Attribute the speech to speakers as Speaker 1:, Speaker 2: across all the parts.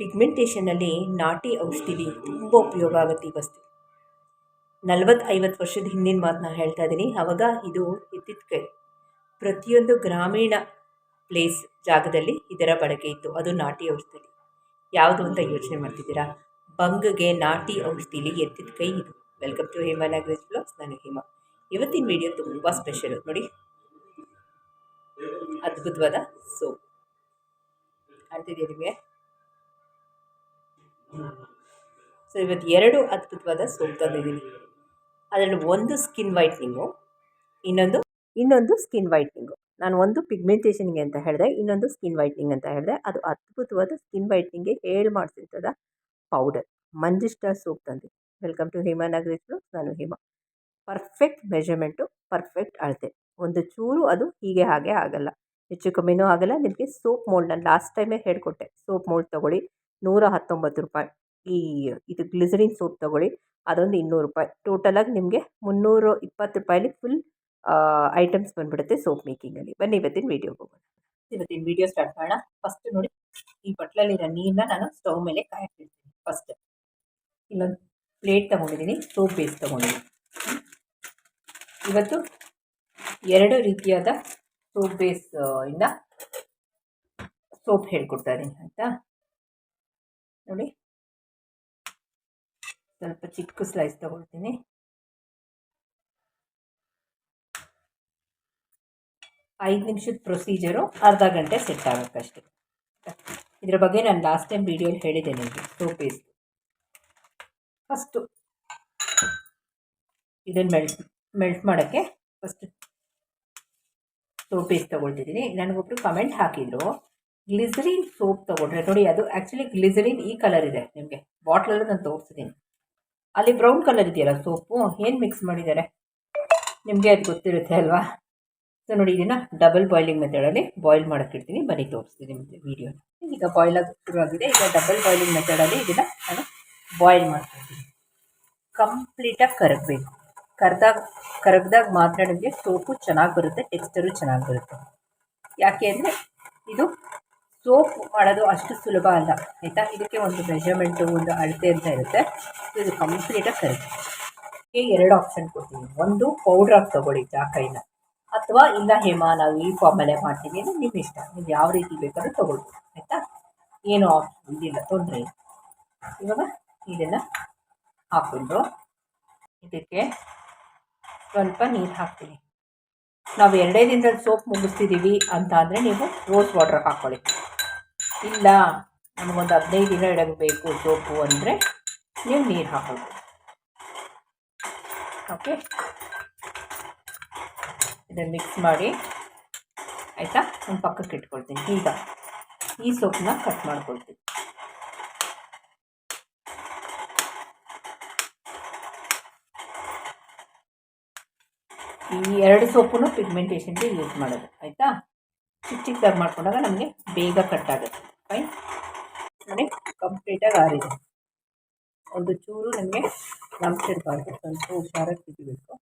Speaker 1: ಪಿಗ್ಮೆಂಟೇಷನಲ್ಲಿ ನಾಟಿ ಔಷಧಿ ತುಂಬ ಉಪಯೋಗ ಆಗುತ್ತೆ ಈ ವಸ್ತು. ನಲ್ವತ್ತು ಐವತ್ತು ವರ್ಷದ ಹಿಂದಿನ ಮಾತನ್ನ ಹೇಳ್ತಾ ಇದ್ದೀನಿ ಆವಾಗ ಇದು ಎತ್ತಿದ ಕೈ ಪ್ರತಿಯೊಂದು ಗ್ರಾಮೀಣ ಪ್ಲೇಸ್ ಜಾಗದಲ್ಲಿ ಇದರ ಬಳಕೆ ಇತ್ತು. ಅದು ನಾಟಿ ಔಷಧಿ. ಯಾವುದು ಅಂತ ಯೋಚನೆ ಮಾಡ್ತಿದ್ದೀರಾ? ಬಂಗ್ಗೆ ನಾಟಿ ಔಷಧಿಲಿ ಎತ್ತಿದ ಕೈ ಇದು. Welcome to Hema language blogs. ನಾನು ಹೇಮಾ. ಇವತ್ತಿನ ವಿಡಿಯೋ ತುಂಬ ಸ್ಪೆಷಲ್. ನೋಡಿ. ಅದ್ಭುತವಾದ ಸೋಪ್. ಕಾಣ್ತಿದೆಯಾ ನಿಮಗೆ? ಸೊ ಇವತ್ತು ಎರಡು ಅದ್ಭುತವಾದ ಸೋಪ್ ತಂದಿದ್ದೀನಿ. ಅದರಲ್ಲಿ ಒಂದು ಸ್ಕಿನ್ ವೈಟ್ನಿಂಗು ಇನ್ನೊಂದು ಇನ್ನೊಂದು ಸ್ಕಿನ್ ವೈಟ್ನಿಂಗು ನಾನು ಒಂದು ಪಿಗ್ಮೆಂಟೇಷನ್ಗೆ ಅಂತ ಹೇಳಿದೆ, ಇನ್ನೊಂದು ಸ್ಕಿನ್ ವೈಟ್ನಿಂಗ್ ಅಂತ ಹೇಳಿದೆ. ಅದು ಅದ್ಭುತವಾದ ಸ್ಕಿನ್ ವೈಟ್ನಿಂಗ್ಗೆ ಹೇಳಿ ಮಾಡಿಸಿರ್ತದ ಪೌಡರ್ ಮಂಜಿಷ್ಟ ಸೋಪ್ ತಂದೆ. ವೆಲ್ಕಮ್ ಟು ಹಿಮಾ ನಾಗರೇಶ್ವರ ನಾನು ಹಿಮಾ. ಪರ್ಫೆಕ್ಟ್ ಮೆಜರ್ಮೆಂಟು ಪರ್ಫೆಕ್ಟ್ ಅಳತೆ. ಒಂದು ಚೂರು ಅದು ಹೀಗೆ ಹಾಗೆ ಆಗಲ್ಲ. ಹೆಚ್ಚು ಕಮ್ಮಿನೂ ಆಗಲ್ಲ. ನಿಮಗೆ ಸೋಪ್ ಮೋಲ್ಡ್ ನಾನು ಲಾಸ್ಟ್ ಟೈಮೇ ಹೇಳಿಕೊಟ್ಟೆ. ಸೋಪ್ ಮೋಲ್ಡ್ ತೊಗೊಳ್ಳಿ. ನೂರ ಹತ್ತೊಂಬತ್ತು ರೂಪಾಯಿ. ಈ ಇದು ಗ್ಲಿಸರಿನ್ ಸೋಪ್ ತಗೊಳ್ಳಿ, ಅದೊಂದು ಇನ್ನೂರು ರೂಪಾಯಿ. ಟೋಟಲಾಗಿ ನಿಮಗೆ ಮುನ್ನೂರು ಇಪ್ಪತ್ತು ರೂಪಾಯಲ್ಲಿ ಫುಲ್ ಐಟಮ್ಸ್ ಬಂದುಬಿಡುತ್ತೆ ಸೋಪ್ ಮೇಕಿಂಗಲ್ಲಿ ಬನ್ನಿ ಇವತ್ತಿನ ವೀಡಿಯೋಗೆ ಹೋಗೋಣ. ಇವತ್ತಿನ ವೀಡಿಯೋ ಸ್ಟಾರ್ಟ್ ಮಾಡೋಣ. ಫಸ್ಟ್ ನೋಡಿ, ಈ ಬಟ್ಲಲ್ಲಿರೋ ನೀರನ್ನ ನಾನು ಸ್ಟವ್ ಮೇಲೆ ಕಾಯಕ್ಕಿಡ್ತೀನಿ ಫಸ್ಟ್ ಇಲ್ಲೊಂದು ಪ್ಲೇಟ್ ತೊಗೊಂಡಿದ್ದೀನಿ ಸೋಪ್ ಬೇಸ್ ತೊಗೊಂಡಿದ್ದೀನಿ. ಇವತ್ತು ಎರಡು ರೀತಿಯಾದ ಸೋಪ್ ಬೇಸ್ ಇಂದ ಸೋಪ್ ಹೇಳ್ಕೊಡ್ತಾ ಇದ್ದೀನಿ, ಆಯಿತಾ? ನೋಡಿ. ಸ್ವಲ್ಪ ಚಿಕ್ಕ ಸ್ಲೈಸ್ ತಗೊಳ್ತೀನಿ. ಐದು ನಿಮಿಷದ ಪ್ರೊಸೀಜರು ಅರ್ಧ ಗಂಟೆ ಸೆಟ್ ಆಗುತ್ತಷ್ಟೆ ಇದ್ರ ಬಗ್ಗೆ ನಾನು ಲಾಸ್ಟ್ ಟೈಮ್ ವೀಡಿಯೋಲಿ ಹೇಳಿದ್ದೆ ನಿಮಗೆ ಟೂ ಪೀಸ್ ಫಸ್ಟು ಇದನ್ನು ಮೆಲ್ಟ್ ಮೆಲ್ಟ್ ಮಾಡೋಕ್ಕೆ ಫಸ್ಟ್ ಸೋಪ್ ಪೀಸ್ ತೊಗೊಳ್ತಿದ್ದೀನಿ. ನನಗೊಬ್ರು ಕಮೆಂಟ್ ಹಾಕಿದರು. ಗ್ಲಿಸರಿನ್ ಸೋಪ್ ತಗೊಂಡ್ರೆ, ನೋಡಿ ಅದು ಆ್ಯಕ್ಚುಲಿ ಗ್ಲಿಸರಿನ್ ಈ ಕಲರ್ ಇದೆ ನಿಮಗೆ. ಬಾಟ್ಲಲ್ಲೂ ನಾನು ತೋರಿಸಿದ್ದೀನಿ ಅಲ್ಲಿ ಬ್ರೌನ್ ಕಲರ್ ಇದೆಯಲ್ಲ ಸೋಪು ಏನು ಮಿಕ್ಸ್ ಮಾಡಿದ್ದಾರೆ? ನಿಮಗೆ ಅದು ಗೊತ್ತಿರುತ್ತೆ ಅಲ್ವಾ? ಸೊ ನೋಡಿ ಇದನ್ನು ಡಬಲ್ ಬಾಯ್ಲಿಂಗ್ ಮೆಥಡಲ್ಲಿ ಬಾಯ್ಲ್ ಮಾಡೋಕ್ಕಿಡ್ತೀನಿ. ಬನ್ನಿ ತೋರಿಸ್ತೀನಿ ನಿಮಗೆ ವೀಡಿಯೋ ಈಗ ಬಾಯ್ಲ್ ಆಗಿ ಶುರುವಾಗಿದೆ. ಈಗ ಡಬಲ್ ಬಾಯ್ಲಿಂಗ್ ಮೆಥಡಲ್ಲಿ ಇದನ್ನು ನಾನು ಬಾಯ್ಲ್ ಮಾಡ್ಕೊಡ್ತೀನಿ ಕಂಪ್ಲೀಟಾಗಿ ಕರಗಬೇಕು. ಕರೆದಾಗ, ಕರಗ್ದಾಗ ಮಾತ್ರ ನಿಮಗೆ ಸೋಪು ಚೆನ್ನಾಗಿ ಬರುತ್ತೆ ಟೆಕ್ಸ್ಚರು ಚೆನ್ನಾಗಿ ಬರುತ್ತೆ. ಯಾಕೆ ಅಂದರೆ ಇದು ಸೋಪ್ ಮಾಡೋದು ಅಷ್ಟು ಸುಲಭ ಅಲ್ಲ. ಆಯಿತಾ? ಇದಕ್ಕೆ ಒಂದು ಮೆಜರ್ಮೆಂಟು ಒಂದು ಅಳತೆ ಅಂತ ಇರುತ್ತೆ. ಇದು ಕಂಪ್ಲೀಟಾಗಿ ಕರೆಕ್ಟ್ ಎರಡು ಆಪ್ಷನ್ ಕೊಡ್ತೀನಿ. ಒಂದು ಪೌಡ್ರಾಗಿ ತೊಗೊಳ್ಳಿ ಜಾಕೈನ ಅಥವಾ ಇಲ್ಲ ಹೇಮಾ, ನಾವು ಈ ಫಾರ್ಮಲ್ಲೇ ಮಾಡ್ತೀವಿ ಅಂದರೆ ನಿಮ್ಮ ಇಷ್ಟ. ನೀವು ಯಾವ ರೀತಿ ಬೇಕಾದ್ರೂ ತೊಗೊಳ್ಬೋದು ಆಯಿತಾ? ಏನು ಇದಿಲ್ಲ, ತೊಂದರೆ ಇಲ್ಲ. ಇವಾಗ ಇದನ್ನು ಹಾಕ್ಕೊಂಡು ಇದಕ್ಕೆ ಸ್ವಲ್ಪ ನೀರು ಹಾಕ್ತೀನಿ. ನಾವು ಎರಡೇ ದಿನದಲ್ಲಿ ಸೋಪ್ ಮುಗಿಸ್ತಿದ್ದೀವಿ ಅಂತ ಅಂದರೆ ನೀವು ರೋಸ್ ವಾಟ್ರ್ ಹಾಕ್ಕೊಳ್ಳಿ ಇಲ್ಲ, ನಮಗೊಂದು ಹದಿನೈದು ದಿನ ಇಡಬೇಕು ಸೋಪು ಅಂದರೆ ನೀವು ನೀರು ಹಾಕೋದು. ಓಕೆ ಇದನ್ನು ಮಿಕ್ಸ್ ಮಾಡಿ, ಆಯಿತಾ? ಒಂದು ಪಕ್ಕಕ್ಕೆ ಇಟ್ಕೊಳ್ತೀನಿ. ಈಗ ಈ ಸೋಪನ್ನ ಕಟ್ ಮಾಡ್ಕೊಳ್ತೀನಿ. ಈ ಎರಡು ಸೋಪನ್ನು ಪಿಗ್ಮೆಂಟೇಷನ್ಗೆ ಯೂಸ್ ಮಾಡೋದು. ಆಯಿತಾ? ಚಿಕ್ಕ ಚಿಕ್ಕದಾಗಿ ಮಾಡ್ಕೊಂಡಾಗ ನಮಗೆ ಬೇಗ ಕಟ್ ಆಗುತ್ತೆ. ಫೈನ್ ನೋಡಿ ಕಂಪ್ಲೀಟಾಗಿ ಆರಿದೆ. ಒಂದು ಚೂರು ನಮಗೆ ಲಂಪ್ಸ್ ಇರಬಾರ್ದು ಸ್ವಲ್ಪ ಹುಷಾರಾಗಿ ತೆಗಿಬೇಕು.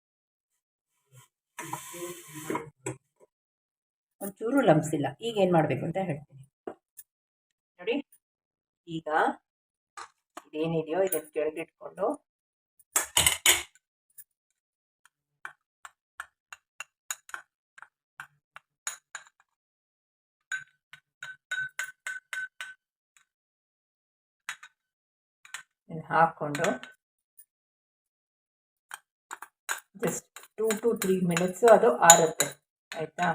Speaker 1: ಒಂಚೂರು ಲಂಪ್ಸ್ ಇಲ್ಲ. ಈಗ ಏನು ಮಾಡಬೇಕು ಅಂತ ಹೇಳ್ತೀನಿ. ನೋಡಿ. ಈಗ ಇದೇನಿದೆಯೋ ಇದನ್ನು ಕೆಳಗಿಟ್ಕೊಂಡು ಹಾಕ್ಕೊಂಡು just two to three minutes ಅದು ಆರುತ್ತೆ, ಆಯಿತಾ?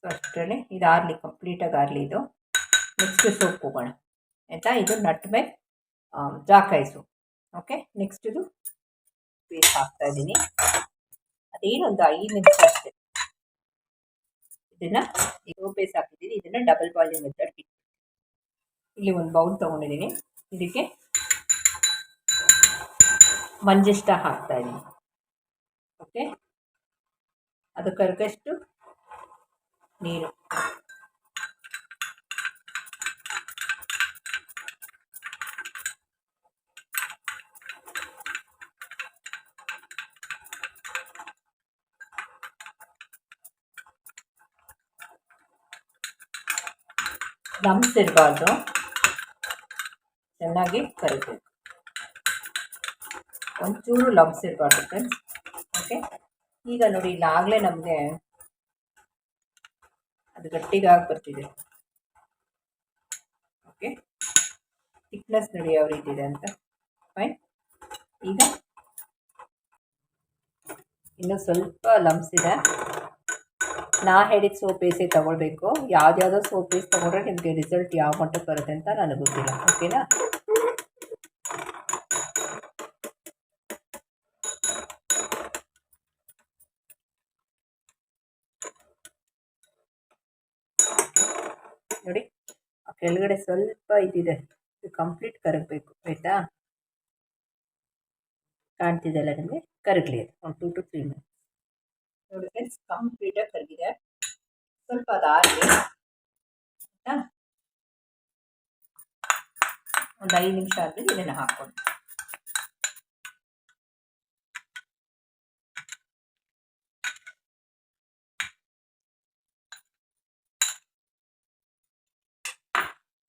Speaker 1: ಸೊ ಅಷ್ಟರಲ್ಲಿ ಇದು ಆರಲಿ ಕಂಪ್ಲೀಟಾಗಿ ಆರಲಿ ಇದು. ನೆಕ್ಸ್ಟ್ ಸೋಪ್ ಹೋಗೋಣ, ಆಯಿತಾ? ಇದು ನಟ್ ಮೇಲೆ ಜಾಕಾಯಿ ಸೋಪ್ ಓಕೆ ನೆಕ್ಸ್ಟ್ ಇದು ಪೇಸ್ಟ್ ಹಾಕ್ತಾ ಇದ್ದೀನಿ. ಅದೇನೊಂದು ಐದು ನಿಮಿಷ ಅಷ್ಟೇ. ಇದನ್ನು ಇದು ಬೇಸ್ ಹಾಕಿದ್ದೀನಿ ಇದನ್ನು ಡಬಲ್ ಬಾಯ್ಲಿಂಗ್ ಮೆಥಡ್ ಇಲ್ಲಿ ಒಂದು ಬೌಲ್ ತೊಗೊಂಡಿದ್ದೀನಿ. ಇದಕ್ಕೆ ಮಂಜಿಷ್ಟ ಹಾಕ್ತಾ ಇದ್ದೀನಿ ಓಕೆ? ಅದು ಕರಗಷ್ಟು ನೀರು. ಲಮ್ಸ್ ಇರಬಾರ್ದು ಚೆನ್ನಾಗಿ ಕರಿಬೇಕು. ಒಂಚೂರು ಲಂಬ್ಸ್ ಇರಬಾರ್ದು ಫ್ರೆಂಡ್ಸ್ ಓಕೆ ಈಗ ನೋಡಿ ಇಲ್ಲಾಗಲೇ ನಮಗೆ ಅದು ಗಟ್ಟಿಗಾಗಿ ಬರ್ತಿದೆ. ಓಕೆ ಥಿಕ್ನೆಸ್ ನೋಡಿ ಯಾವ ರೀತಿ ಇದೆ ಅಂತ. ಫೈನ್ ಈಗ ಇನ್ನು ಸ್ವಲ್ಪ ಲಂಬ್ಸ್ ಇದೆ. ನಾ ಹೇಳಿದ ಸೋಪ್ ಬೇಸೇ ತೊಗೊಳ್ಬೇಕು. ಯಾವ್ದ್ಯಾವುದೋ ಸೋಪ್ ಬೇಸ್ ತೊಗೊಂಡ್ರೆ ನಿಮಗೆ ರಿಸಲ್ಟ್ ಯಾವ ಮಟ್ಟಕ್ಕೆ ಬರುತ್ತೆ ಅಂತ ನನಗೆ ಗೊತ್ತಿಲ್ಲ. ಓಕೆನಾ ನೋಡಿ ಆ ಕೆಳಗಡೆ ಸ್ವಲ್ಪ ಇದಿದೆ. ಇದು ಕಂಪ್ಲೀಟ್ ಕರಗಬೇಕು ಆಯಿತಾ? ಕಾಣ್ತಿದೆಯಲ್ಲ ನಿಮಗೆ? ಕರಗಲಿ ಅದು. ಒಂದು ಟೂ ಟು ತ್ರೀ ಮಿನಿಟ್ಸ್ ನೋಡಿ ಫ್ರೆಂಡ್ಸ್ ಕಂಪ್ಲೀಟಾಗಿ ಕರಗಿದೆ. ಸ್ವಲ್ಪ ಅದಾಗಲಿ ಆಯಿತಾ? ಒಂದು ಐದು ನಿಮಿಷ ಆದಮೇಲೆ ಇದನ್ನು ಹಾಕ್ಕೊಂಡು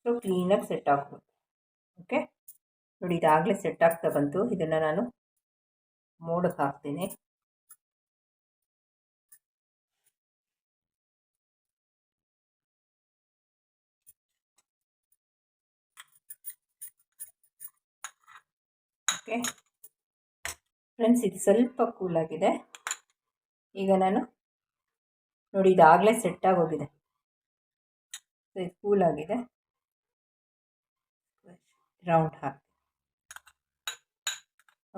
Speaker 1: ಸೊ ಕ್ಲೀನಾಗಿ ಸೆಟ್ ಆಗ್ಬೋದು ಓಕೆ ನೋಡಿ, ಇದಾಗಲೇ ಸೆಟ್ ಆಗ್ತಾ ಬಂತು. ಇದನ್ನು ನಾನು ಮೋಡಕ್ಕೆ ಹಾಕ್ತೀನಿ. ಓಕೆ ಫ್ರೆಂಡ್ಸ್ ಇದು ಸ್ವಲ್ಪ ಕೂಲಾಗಿದೆ ಈಗ ನಾನು ನೋಡಿ, ಇದಾಗಲೇ ಸೆಟ್ ಸೊ ಇದು ಕೂಲಾಗಿದೆ ರೌಂಡ್ ಹಾಕಿ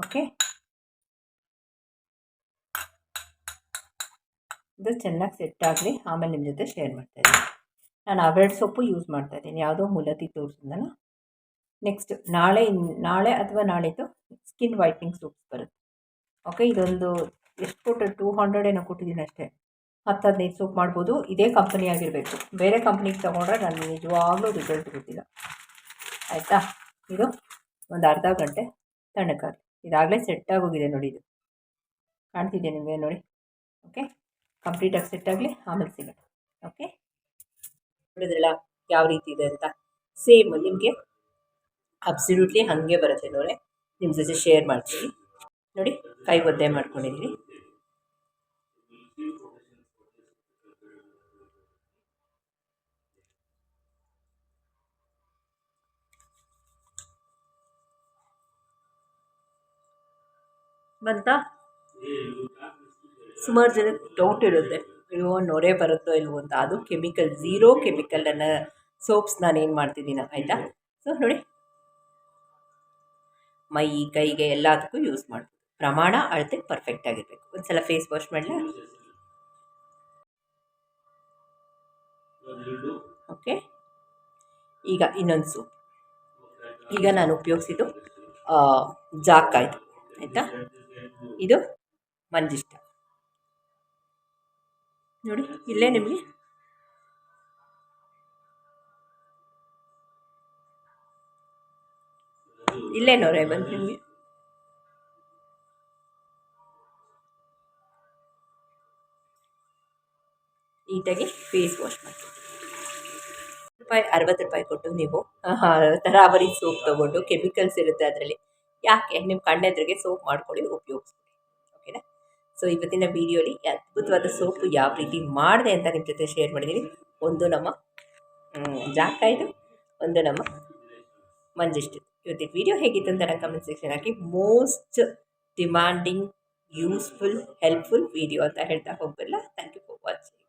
Speaker 1: ಓಕೆ ಇದು ಚೆನ್ನಾಗಿ ಸೆಟ್ ಆಗಲಿ, ಆಮೇಲೆ ನಿಮ್ಮ ಜೊತೆ ಶೇರ್ ಮಾಡ್ತಾಯಿದ್ದೀನಿ ನಾನು ಅವೆರಡು ಸೊಪ್ಪು ಯೂಸ್ ಮಾಡ್ತಾಯಿದ್ದೀನಿ ಯಾವುದೋ ಮೂಲತಿ ತೋರಿಸಿದ್ನಲ್ಲ? ನೆಕ್ಸ್ಟ್ ನಾಳೆ ನಾಳೆ ಅಥವಾ ನಾಳಿದ್ದು ಸ್ಕಿನ್ ವೈಟ್ನಿಂಗ್ ಸೂಪ್ಸ್ ಬರುತ್ತೆ. ಓಕೆ ಇದೊಂದು ಎಷ್ಟು ಕೊಟ್ಟರೆ ಟೂ ಹಂಡ್ರೆಡ್ ಏನೋ ಕೊಟ್ಟಿದ್ದೀನಿ ಅಷ್ಟೇ. ಹತ್ತು, ಹದಿನೈದು ಸೂಪ್ ಮಾಡ್ಬೋದು. ಇದೇ ಕಂಪನಿ ಆಗಿರಬೇಕು. ಬೇರೆ ಕಂಪ್ನಿಗೆ ತೊಗೊಂಡ್ರೆ ನಾನು ನಿಜವಾಗ್ಲೂ ರಿಸಲ್ಟ್ ಗೊತ್ತಿಲ್ಲ. ಆಯಿತಾ? ಇದು ಒಂದು ಅರ್ಧ ಗಂಟೆ ತಣ್ಣಕ್ಕಾಗಲಿ ಇದಾಗಲೇ ಸೆಟ್ ಆಗೋಗಿದೆ ನೋಡಿ ಇದು. ಕಾಣ್ತಿದೆ ನಿಮಗೆ ನೋಡಿ? ಓಕೆ ಕಂಪ್ಲೀಟಾಗಿ ಸೆಟ್ ಆಗಲಿ, ಆಮೇಲೆ ಸಿಗೋಣ ಓಕೆ ನೋಡಿದ್ರಲ್ಲ ಯಾವ ರೀತಿ ಇದೆ ಅಂತ? ಸೇಮ್ ನಿಮಗೆ ಅಬ್ಸಲ್ಯೂಟ್ಲಿ ಹಾಗೆ ಬರುತ್ತೆ ನೋಡಿ. ನಿಮ್ಮ ಜೊತೆ ಶೇರ್ ಮಾಡ್ತೀನಿ. ನೋಡಿ ಕೈ ಒದ್ದೆ ಮಾಡ್ಕೊಂಡಿದ್ದೀನಿ ಬಂತ? ಸುಮಾರು ಜನಕ್ಕೆ ಡೌಟ್ ಇರುತ್ತೆ. ಅಯ್ಯೋ ನೊರೆ ಬರುತ್ತೋ ಇಲ್ವೋ ಅಂತ. ಅದು ಕೆಮಿಕಲ್ ಝೀರೋ ಕೆಮಿಕಲನ್ನು ಸೋಪ್ಸ್ ನಾನು ಏನು ಮಾಡ್ತಿದ್ದೀನಿ ಆಯಿತಾ? ಸೊ ನೋಡಿ. ಮೈ, ಕೈಗೆ ಎಲ್ಲದಕ್ಕೂ ಯೂಸ್ ಮಾಡ್ಬೋದು. ಪ್ರಮಾಣ ಅಳತೆ ಪರ್ಫೆಕ್ಟ್ ಆಗಿರಬೇಕು. ಒಂದ್ಸಲ ಫೇಸ್ ವಾಶ್ ಮಾಡಲ? ಓಕೆ ಈಗ ಇನ್ನೊಂದು ಸೋಪ್ ಈಗ ನಾನು ಉಪಯೋಗಿಸಿದ್ದು ಜಾಕಾಯ್ತು ಆಯಿತಾ? ಇದು ಮಂಜಿಷ್ಟ. ನೋಡಿ ಇಲ್ಲೇ ನಿಮಗೆ. ಇಲ್ಲೇ ನೋರೆ ಬಂತು ನಿಮಗೆ. ನೀಟಾಗಿ ಫೇಸ್ ವಾಶ್ ಮಾಡಿ ರೂಪಾಯಿ ಅರವತ್ತು ರೂಪಾಯಿ ಕೊಟ್ಟು ನೀವು ತರಾವರಿ ಸೋಪ್ ತೊಗೊಂಡು ಕೆಮಿಕಲ್ಸ್ ಇರುತ್ತೆ ಅದರಲ್ಲಿ. ಯಾಕೆ ನಿಮ್ಮ ಕಣ್ಣೆದ್ರಿಗೆ ಸೋಪ್ ಮಾಡ್ಕೊಳ್ಳಿ, ಉಪಯೋಗಿಸ್ಕೊಳ್ಳಿ. ಓಕೆನಾ? ಸೊ ಇವತ್ತಿನ ವಿಡಿಯೋಲಿ ಅದ್ಭುತವಾದ ಸೋಪು ಯಾವ ರೀತಿ ಮಾಡಿದೆ ಅಂತ ನಿಮ್ಮ ಜೊತೆ ಶೇರ್ ಮಾಡಿದ್ದೀನಿ. ಒಂದು ನಮ್ಮ ಜಾಕಾಯ್ದು ಒಂದು ನಮ್ಮ ಮಂಜಿಷ್ಟು ಇವತ್ತಿನ ವಿಡಿಯೋ ಹೇಗಿತ್ತು ಅಂತ ನಾನು ಕಮೆಂಟ್ ಸೆಕ್ಷನ್ ಹಾಕಿ. Most demanding useful helpful video ಅಂತ ಹೇಳ್ತಾ ಹೋಗಬಲ್ಲ. Thank you for watching